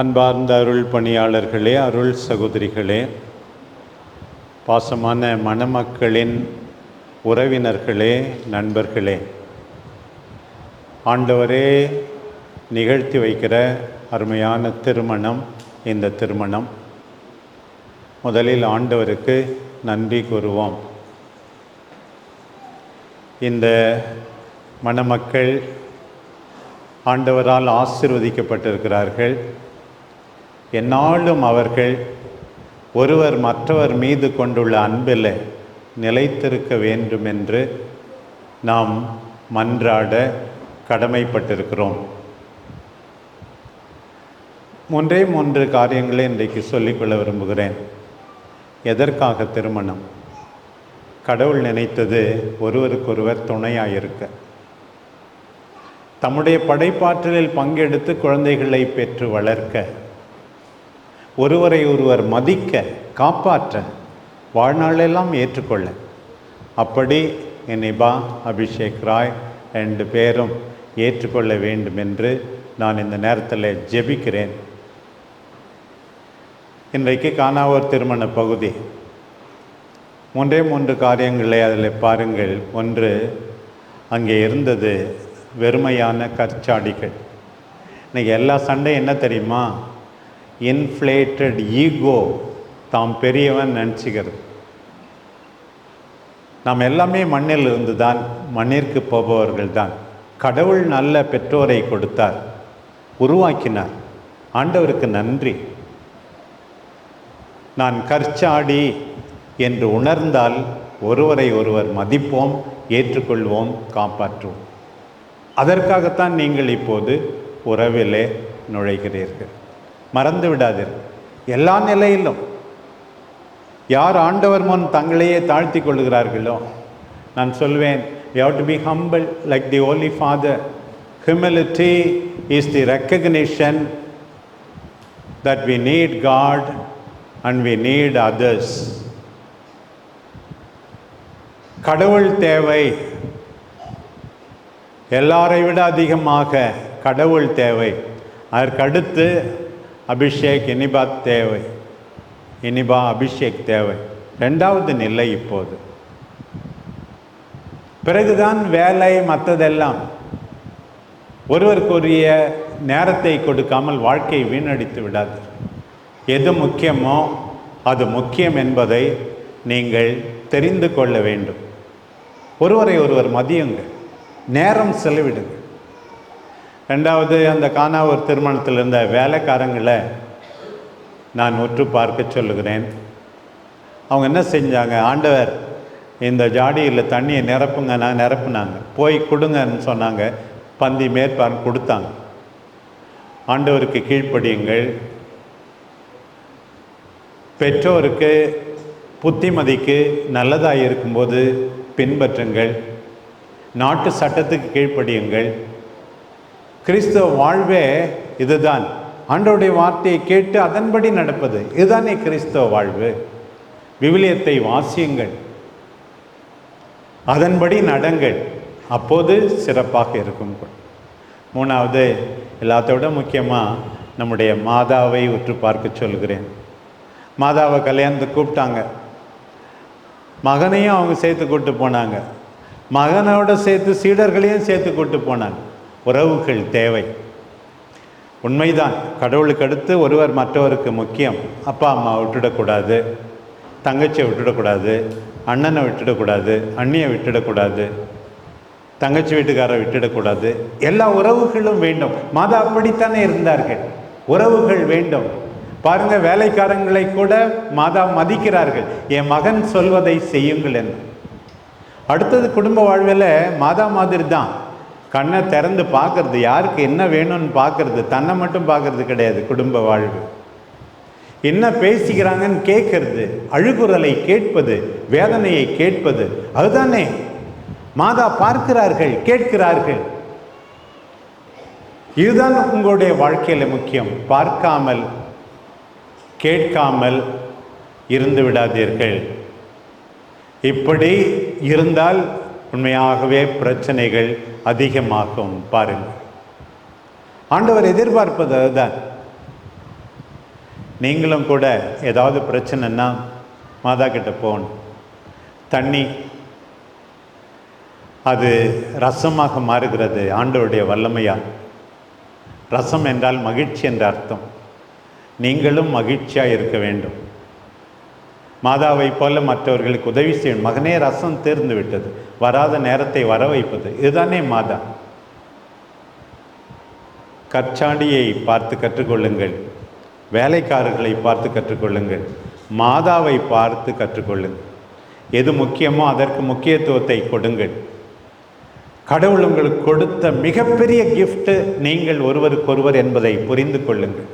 அன்பார்ந்த அருள் பணியாளர்களே அருள் சகோதரிகளே பாசமான மணமக்களின் உறவினர்களே நண்பர்களே. ஆண்டவரே நிகழ்த்தி வைக்கிற அருமையான திருமணம் இந்த திருமணம். முதலில் ஆண்டவருக்கு நன்றி கூறுவோம். இந்த மணமக்கள் ஆண்டவரால் ஆசிர்வதிக்கப்பட்டிருக்கிறார்கள். எந்நாளும் அவர்கள் ஒருவர் மற்றவர் மீது கொண்டுள்ள அன்பில் நிலைத்திருக்க வேண்டும் என்று நாம் மன்றாட கடமைப்பட்டிருக்கிறோம். மூன்றே மூன்று காரியங்களை இன்றைக்கு சொல்லிக்கொள்ள விரும்புகிறேன். எதற்காக திருமணம்? கடவுள் நினைத்தது ஒருவருக்கொருவர் துணையாக இருக்க தம்முடைய படைப்பாற்றலில் பங்கெடுத்து குழந்தைகளை பெற்று வளர்க்க. ஒருவரை ஒருவர் மதிக்க காப்பாற்ற வாழ்நாளெல்லாம் ஏற்றுக்கொள்ள. அப்படி நிபா அபிஷேக் ராய் ரெண்டு பேரும் ஏற்றுக்கொள்ள வேண்டும் என்று நான் இந்த நேரத்தில் ஜெபிக்கிறேன். இன்றைக்கு காணாவோர் திருமண பகுதி. மூன்றே மூன்று காரியங்களை அதில் பாருங்கள். ஒன்று அங்கே இருந்தது வெறுமையான கற்சாடிகள். இன்றைக்கி எல்லா சண்டையும் என்ன தெரியுமா? இன்ஃப்ளேட்டட் ஈகோ தாம் பெரியவன் நினச்சிக்கிறது. நாம் எல்லாமே மண்ணில் இருந்து தான் மண்ணிற்கு போபவர்கள் தான் கடவுள் நல்ல பெற்றோரை கொடுத்தார் உருவாக்கினார். ஆண்டவருக்கு நன்றி. நான் கற்சாடி என்று உணர்ந்தால் ஒருவரை ஒருவர் மதிப்போம் ஏற்றுக்கொள்வோம் காப்பாற்றுவோம். அதற்காகத்தான் நீங்கள் இப்போது உறவிலே நுழைகிறீர்கள். மறந்து விடாதீர். எல்லா நிலையிலும் யார் ஆண்டவர் முன் தங்களையே தாழ்த்தி கொள்கிறார்களோ நான் சொல்வேன் you have to be humble like the holy father humility is the recognition that we need God and we need others கடவுள் தேவை. எல்லாரை விட அதிகமாக கடவுள் தேவை. அதற்கடுத்து அபிஷேக் இனிபா தேவை. இனிபா அபிஷேக் தேவை. ரெண்டாவது நிலை இப்போது. பிறகுதான் வேலை மற்றதெல்லாம் ஒருவருக்குரிய நேரத்தை கொடுக்காமல் வாழ்க்கையை வீணடித்து விடாது. எது முக்கியமோ அது முக்கியம் என்பதை நீங்கள் தெரிந்து கொள்ள வேண்டும். ஒருவரை ஒருவர் மதியுங்கள். நேரம் செலவிடுங்கள். ரெண்டாவது அந்த காணாவூர் திருமணத்தில் இருந்த வேலைக்காரங்களை நான் உற்று பார்க்க சொல்லுகிறேன். அவங்க என்ன செஞ்சாங்க? ஆண்டவர் இந்த ஜாடியில் தண்ணியை நிரப்புங்க நான் நிரப்புனாங்க. போய் கொடுங்கன்னு சொன்னாங்க. பந்தி மேற்பார்வை கொடுத்தாங்க. ஆண்டவருக்கு கீழ்ப்படியுங்கள். பெற்றோருக்கு புத்திமதிக்கு நல்லதாக இருக்கும்போது பின்பற்றுங்கள். நாட்டு சட்டத்துக்கு கீழ்ப்படியுங்கள். கிறிஸ்தவ வாழ்வே இதுதான். ஆண்டோடைய வார்த்தையை கேட்டு அதன்படி நடப்பது. இதுதானே கிறிஸ்தவ வாழ்வு. விவிலியத்தை வாசியுங்கள். அதன்படி நடங்கள். அப்போது சிறப்பாக இருக்கும் மூணாவது எல்லாத்தோட முக்கியமாக நம்முடைய மாதாவை உற்று பார்க்க சொல்கிறேன். மாதாவை கல்யாணத்துக்கு கூப்பிட்டாங்க. மகனையும் அவங்க சேர்த்து கூப்பிட்டு போனாங்க. மகனோட சேர்த்து சீடர்களையும் சேர்த்து கூப்பிட்டு போனாங்க. உறவுகள் தேவை. உண்மைதான். கடவுளுக்கு அடுத்து ஒருவர் மற்றவருக்கு முக்கியம். அப்பா அம்மா விட்டுடக்கூடாது. தங்கச்சியை விட்டுடக்கூடாது. அண்ணனை விட்டுடக்கூடாது. அண்ணியை விட்டுடக்கூடாது. தங்கச்சி வீட்டுக்காரை விட்டுடக்கூடாது. எல்லா உறவுகளும் வேண்டும். மாதா அப்படித்தானே இருந்தார்கள்? உறவுகள் வேண்டும். பாருங்க வேலைக்காரங்களை கூட மாதா மதிக்கிறார்கள். என் மகன் சொல்வதை செய்யுங்கள் என்று. அடுத்தது குடும்ப வாழ்வில் மாதா மாதிரி தான் கண்ணை திறந்து பார்க்கறது யாருக்கு என்ன வேணும்னு பார்க்கறது தன்னை மட்டும் பார்க்கறது கிடையாது குடும்ப வாழ்வு. என்ன பேசிக்கிறாங்கன்னு கேட்கறது அழுகுறலை கேட்பது வேதனையை கேட்பது அதுதானே. மாதா பார்க்கிறார்கள் கேட்கிறார்கள். இதுதான் உங்களுடைய வாழ்க்கையில் முக்கியம். பார்க்காமல் கேட்காமல் இருந்து விடாதீர்கள். இப்படி இருந்தால் உண்மையாகவே பிரச்சனைகள் அதிகமாகும். பாருங்கள். ஆண்டவர் எதிர்பார்ப்பது அதுதான். நீங்களும் கூட ஏதாவது பிரச்சனைன்னா மாதா கிட்ட போகணும். தண்ணி அது ரசமாக மாறுகிறது ஆண்டவருடைய வல்லமையால். ரசம் என்றால் மகிழ்ச்சி என்ற அர்த்தம். நீங்களும் மகிழ்ச்சியாக இருக்க வேண்டும். மாதாவை போல மற்றவர்களுக்கு உதவி செய்யும் மகனே ரசம் தேர்ந்து விட்டது. வராத நேரத்தை வர வைப்பது. இதுதானே மாதா. கற்சாண்டியை பார்த்து கற்றுக்கொள்ளுங்கள். வேலைக்காரர்களை பார்த்து கற்றுக்கொள்ளுங்கள். மாதாவை பார்த்து கற்றுக்கொள்ளுங்கள் எது முக்கியமோ அதற்கு முக்கியத்துவத்தை கொடுங்கள். கடவுள் உங்களுக்கு கொடுத்த மிகப்பெரிய கிஃப்ட்டு நீங்கள் ஒருவருக்கொருவர் என்பதை புரிந்து கொள்ளுங்கள்.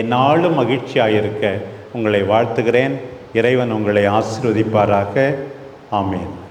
என்னாலும் மகிழ்ச்சியாக இருக்க உங்களை வாழ்த்துகிறேன். இறைவன் உங்களை ஆசீர்வதிப்பாராக. ஆமேன்.